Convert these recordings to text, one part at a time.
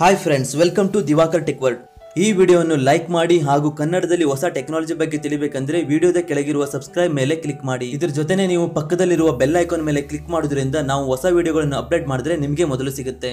Hi friends welcome to Divakar tech world ಈ ವಿಡಿಯೋವನ್ನು like ಮಾಡಿ ಹಾಗೂ ಕನ್ನಡದಲ್ಲಿ ಹೊಸ ಟೆಕ್ನಾಲಜಿ ಬಗ್ಗೆ ತಿಳಿಬೇಕಂದ್ರೆ ವಿಡಿಯೋದ ಕೆಳಗಿರುವ ಸಬ್ಸ್ಕ್ರೈಬ್ ಮೇಲೆ ಕ್ಲಿಕ್ ಮಾಡಿ. ಇದ್ರ ಜೊತೆನೆ ನೀವು ಪಕ್ಕದಲ್ಲಿರುವ ಬೆಲ್ ಐಕಾನ್ ಮೇಲೆ ಕ್ಲಿಕ್ ಮಾಡೋದ್ರಿಂದ ನಾವು ಹೊಸ ವಿಡಿಯೋಗಳನ್ನು ಅಪ್ಡೇಟ್ ಮಾಡಿದ್ರೆ ನಿಮಗೆ ಮೊದಲು ಸಿಗುತ್ತೆ.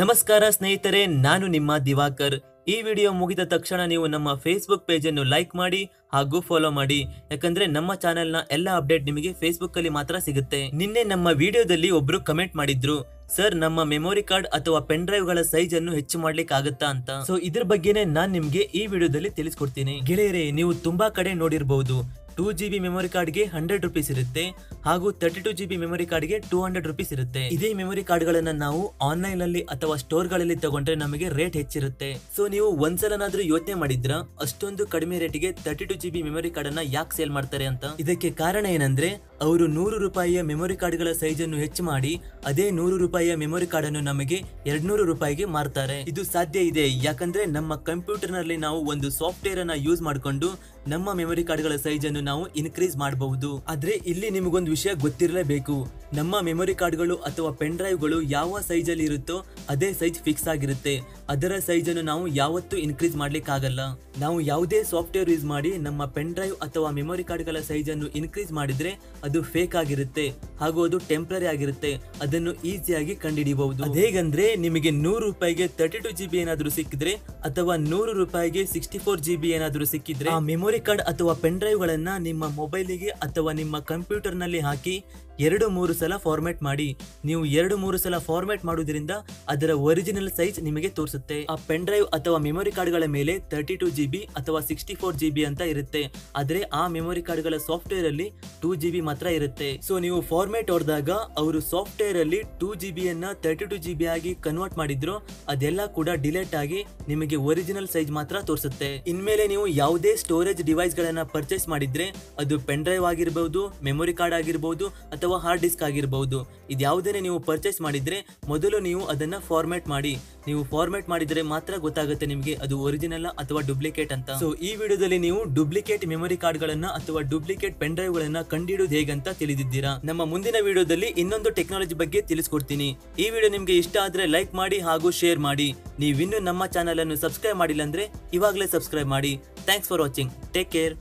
ನಮಸ್ಕಾರ ಸ್ನೇಹಿತರೆ, ನಾನು ನಿಮ್ಮ ದಿವಾಕರ್. ಈ ವಿಡಿಯೋ ಮುಗಿದ ತಕ್ಷಣ ನೀವು ನಮ್ಮ ಫೇಸ್ಬುಕ್ ಪೇಜನ್ನು ಲೈಕ್ ಮಾಡಿ ಹಾಗೂ ಫಾಲೋ ಮಾಡಿ. ಯಾಕಂದ್ರೆ ನಮ್ಮ ಚಾನೆಲ್ನ ಎಲ್ಲ ಅಪ್ಡೇಟ್ ನಿಮಗೆ ಫೇಸ್ಬುಕ್ ಅಲ್ಲಿ ಮಾತ್ರ ಸಿಗುತ್ತೆ. ನಿನ್ನೆ ನಮ್ಮ ವಿಡಿಯೋದಲ್ಲಿ ಒಬ್ರು ಕಮೆಂಟ್ ಮಾಡಿದ್ರು. ಸರ್ ನಮ್ಮ ಮೆಮೊರಿ ಕಾರ್ಡ್ ಅಥವಾ ಪೆನ್ ಡ್ರೈವ್ಗಳ ಸೈಜ್ ಅನ್ನು ಹೆಚ್ಚು ಮಾಡ್ಲಿಕ್ಕೆ ಆಗುತ್ತಾ ಅಂತ. ಸೊ ಇದ್ರ ಬಗ್ಗೆನೇ ನಾನ್ ನಿಮ್ಗೆ ಈ ವಿಡಿಯೋದಲ್ಲಿ ತಿಳಿಸ್ಕೊಡ್ತೀನಿ. ಗೆಳೆಯರೇ, ನೀವು ತುಂಬಾ ಕಡೆ ನೋಡಿರಬಹುದು ಟೂ ಜಿ ಬಿ ಮೆಮೊರಿ ಕಾರ್ಡ್ಗೆ ಹಂಡ್ರೆಡ್ ರುಪೀಸ್ ಇರುತ್ತೆ. ಹಾಗೂ ತರ್ಟಿ ಟೂ ಜಿ ಬಿ ಮೆಮೊರಿ ಕಾರ್ಡ್ಗೆ ಟೂ ಹಂಡ್ರೆಡ್ ರುಪೀಸ್ ಇರುತ್ತೆ. ಇದೇ ಮೆಮೊರಿ ಕಾರ್ಡ್ಗಳನ್ನ ನಾವು ಆನ್ಲೈನ್ ಅಲ್ಲಿ ಅಥವಾ ಸ್ಟೋರ್ಗಳಲ್ಲಿ ತಗೊಂಡ್ರೆ ನಮಗೆ ರೇಟ್ ಹೆಚ್ಚಿರುತ್ತೆ. ಸೊ ನೀವು ಒಂದ್ಸಲನಾದ್ರೂ ಯೋಚನೆ ಮಾಡಿದ್ರ? ಅಷ್ಟೊಂದು ಕಡಿಮೆ ರೇಟಿಗೆ thirty two G B memory card ಅನ್ನ ಯಾಕೆ ಸೇಲ್ ಮಾಡ್ತಾರೆ ಅಂತ? ಇದಕ್ಕೆ ಕಾರಣ ಏನಂದ್ರೆ ಅವರು ನೂರು ರೂಪಾಯಿಯ ಮೆಮೊರಿ ಕಾರ್ಡ್ಗಳ ಸೈಜ್ ಹೆಚ್ಚು ಮಾಡಿ, ಅದೇ ನೂರು ರೂಪಾಯಿಯ ಮೆಮೊರಿ ಕಾರ್ಡ್ ಅನ್ನು ನಮಗೆ ಎರಡ್ನೂರು ರೂಪಾಯಿಗೆ ಮಾರ್ತಾರೆ. ಇದು ಸಾಧ್ಯ ಇದೆ, ಯಾಕಂದ್ರೆ ನಮ್ಮ ಕಂಪ್ಯೂಟರ್ನಲ್ಲಿ ನಾವು ಒಂದು ಸಾಫ್ಟ್ವೇರ್ ಅನ್ನ ಯೂಸ್ ಮಾಡಿಕೊಂಡು ನಮ್ಮ ಮೆಮೊರಿ ಕಾರ್ಡ್ಗಳ ಸೈಜ್ ನಾವು ಇನ್ಕ್ರೀಸ್ ಮಾಡಬಹುದು. ಆದ್ರೆ ಇಲ್ಲಿ ನಿಮಗೊಂದು ವಿಷಯ ಗೊತ್ತಿರಲೇಬೇಕು. ನಮ್ಮ ಮೆಮೊರಿ ಕಾರ್ಡ್ಗಳು ಅಥವಾ ಪೆನ್ ಡ್ರೈವ್ಗಳು ಯಾವ ಸೈಜಲ್ಲಿ ಇರುತ್ತೋ ಅದೇ ಸೈಜ್ ಫಿಕ್ಸ್ ಆಗಿರುತ್ತೆ. ಅದರ ಸೈಜನ್ನು ನಾವು ಯಾವತ್ತೂ ಇನ್ಕ್ರೀಸ್ ಮಾಡಲಿಕ್ಕಾಗಲ್ಲ. ನಾವು ಯಾವುದೇ ಸಾಫ್ಟ್ವೇರ್ ಯೂಸ್ ಮಾಡಿ ನಮ್ಮ ಪೆನ್ ಡ್ರೈವ್ ಅಥವಾ ಮೆಮೊರಿ ಕಾರ್ಡ್ಗಳ ಸೈಜನ್ನು ಇನ್ಕ್ರೀಸ್ ಮಾಡಿದರೆ ಅದು ಫೇಕ್ ಆಗಿರುತ್ತೆ. ಹಾಗೂ ಅದು ಟೆಂಪ್ರರಿ ಆಗಿರುತ್ತೆ. ಅದನ್ನು ಈಸಿಯಾಗಿ ಕಂಡುಹಿಡಿಯಬಹುದು. ಹೇಗಂದ್ರೆ ನಿಮಗೆ ನೂರು ರೂಪಾಯಿಗೆ ತರ್ಟಿ ಟು ಜಿ ಬಿ ಏನಾದರೂ ಸಿಕ್ಕಿದ್ರೆ ಅಥವಾ ನೂರು ರೂಪಾಯಿಗೆ ಸಿಕ್ಸ್ಟಿ ಫೋರ್ ಜಿ ಬಿ ಏನಾದರೂ ಸಿಕ್ಕಿದ್ರೆ ಆ ಮೆಮೊರಿ ಕಾರ್ಡ್ ಅಥವಾ ಪೆನ್ ಡ್ರೈವ್ಗಳನ್ನು ನಿಮ್ಮ ಮೊಬೈಲಿಗೆ ಅಥವಾ ನಿಮ್ಮ ಕಂಪ್ಯೂಟರ್ನಲ್ಲಿ ಹಾಕಿ ಎರಡು ಮೂರು ಸಲ ಫಾರ್ಮ್ಯಾಟ್ ಮಾಡಿ, ನೀವು ಎರಡು ಮೂರು ಸಲ ಫಾರ್ಮ್ಯಾಟ್ ಮಾಡುವುದರಿಂದ ಅದರ ಒರಿಜಿನಲ್ ಸೈಜ್ ನಿಮಗೆ ತೋರಿಸುತ್ತೆ. ಆ ಪೆನ್ ಡ್ರೈವ್ ಅಥವಾ ಮೆಮೊರಿ ಕಾರ್ಡ್ಗಳ ಮೇಲೆ ತರ್ಟಿ ಟೂ ಜಿ ಬಿ ಅಥವಾ ಸಿಕ್ಸ್ಟಿ ಫೋರ್ ಜಿ ಬಿ ಅಂತ ಇರುತ್ತೆ. ಆದರೆ ಆ ಮೆಮೊರಿ ಕಾರ್ಡ್ಗಳ ಸಾಫ್ಟ್ವೇರ್ ಅಲ್ಲಿ ಟೂ ಜಿ ಬಿ ಮಾತ್ರ ಇರುತ್ತೆ. ಸೊ ನೀವು ಫಾರ್ಮೇಟ್ ಹೊಡೆದಾಗ ಅವರು ಸಾಫ್ಟ್ವೇರ್ ಅಲ್ಲಿ ಟೂ ಜಿ ಬಿ ಅನ್ನ ತರ್ಟಿ ಟು ಜಿ ಬಿ ಆಗಿ ಕನ್ವರ್ಟ್ ಮಾಡಿದ್ರು, ಅದೆಲ್ಲ ಕೂಡ ಡಿಲೇಟ್ ಆಗಿ ನಿಮಗೆ ಒರಿಜಿನಲ್ ಸೈಜ್ ಮಾತ್ರ ತೋರಿಸುತ್ತೆ. ಇನ್ಮೇಲೆ ನೀವು ಯಾವುದೇ ಸ್ಟೋರೇಜ್ ಡಿವೈಸ್ ಗಳನ್ನ ಪರ್ಚೇಸ್ ಮಾಡಿದ್ರೆ, ಅದು ಪೆನ್ ಡ್ರೈವ್ ಆಗಿರಬಹುದು ಮೆಮೊರಿ ಕಾರ್ಡ್ ಆಗಿರಬಹುದು ಅಥವಾ ಹಾರ್ಡ್ ಡಿಸ್ಕ್ ಆಗಿರಬಹುದು ಇದ್ಯಾವುದೇ ನೀವು ಪರ್ಚೇಸ್ ಮಾಡಿದ್ರೆ, ಮೊದಲು ನೀವು ಅದನ್ನ ಫಾರ್ಮ್ಯಾಟ್ ಮಾಡಿ. ನೀವು ಫಾರ್ಮ್ಯಾಟ್ ಮಾಡಿದ್ರೆ ಮಾತ್ರ ಗೊತ್ತಾಗುತ್ತೆ ನಿಮಗೆ ಅದು ಒರಿಜಿನಲ್ ಅಥವಾ ಡೂಪ್ಲಿಕೇಟ್ ಅಂತ. ಸೊ ಈ ವಿಡಿಯೋದಲ್ಲಿ ನೀವು ಡೂಪ್ಲಿಕೇಟ್ ಮೆಮೊರಿ ಕಾರ್ಡ್ ಗಳನ್ನ ಅಥವಾ ಡೂಪ್ಲಿಕೇಟ್ ಪೆನ್ ಡ್ರೈವ್ ಗಳನ್ನ ಕಂಡುಹಿಡಿಯೋದು ಹೇಗಂತ ತಿಳಿದಿದ್ದೀರಾ? ನಮ್ಮ ಮುಂದಿನ ವಿಡಿಯೋದಲ್ಲಿ ಇನ್ನೊಂದು ಟೆಕ್ನಾಲಜಿ ಬಗ್ಗೆ ತಿಳಿಸ್ಕೊಡ್ತೀನಿ. ಈ ವಿಡಿಯೋ ನಿಮ್ಗೆ ಇಷ್ಟ ಆದ್ರೆ ಲೈಕ್ ಮಾಡಿ ಹಾಗೂ ಶೇರ್ ಮಾಡಿ. ನೀವಿನ್ನೂ ನಮ್ಮ ಚಾನಲ್ ಅನ್ನು ಸಬ್ಸ್ಕ್ರೈಬ್ ಮಾಡಿಲ್ಲ ಅಂದ್ರೆ ಇವಾಗಲೇ ಸಬ್ಸ್ಕ್ರೈಬ್ ಮಾಡಿ. Thanks for watching take care